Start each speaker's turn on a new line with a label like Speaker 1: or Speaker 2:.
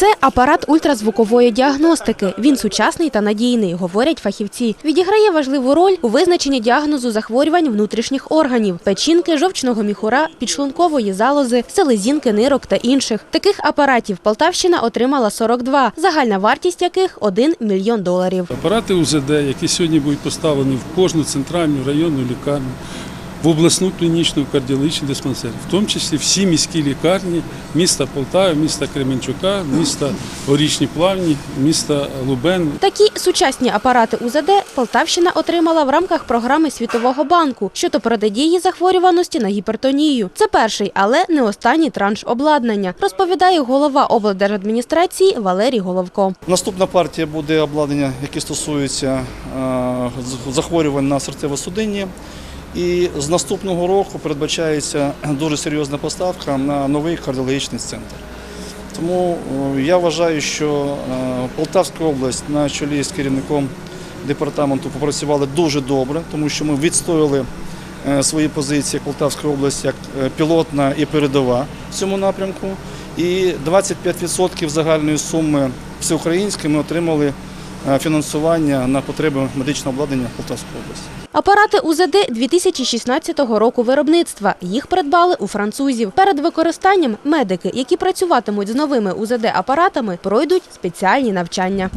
Speaker 1: Це апарат ультразвукової діагностики. Він сучасний та надійний, говорять фахівці. Відіграє важливу роль у визначенні діагнозу захворювань внутрішніх органів – печінки, жовчного міхура, підшлункової залози, селезінки, нирок та інших. Таких апаратів Полтавщина отримала 42, загальна вартість яких – 1 мільйон доларів.
Speaker 2: Апарати УЗД, які сьогодні будуть поставлені в кожну центральну районну лікарню, в обласну клінічну кардіологічну диспансер, в тому числі всі міські лікарні міста Полтави, міста Кременчука, міста Горічні Плавні, міста Лубен.
Speaker 1: Такі сучасні апарати УЗД Полтавщина отримала в рамках програми Світового банку щодо протидії захворюваності на гіпертонію. Це перший, але не останній транш обладнання, розповідає голова облдержадміністрації Валерій Головко.
Speaker 3: Наступна партія буде обладнання, яке стосується е, з- захворювань на серцево-судинні. І з наступного року передбачається дуже серйозна поставка на новий кардіологічний центр. Тому е, я вважаю, що е, Полтавська область на чолі з керівником департаменту попрацювали дуже добре, тому що ми відстояли е, свої позиції Полтавська область як пілотна і передова в цьому напрямку. І 25% загальної суми всеукраїнської ми отримали фінансування на потреби медичного обладнання Полтавської області.
Speaker 1: Апарати УЗД 2016 року виробництва. Їх придбали у французів. Перед використанням медики, які працюватимуть з новими УЗД-апаратами, пройдуть спеціальні навчання.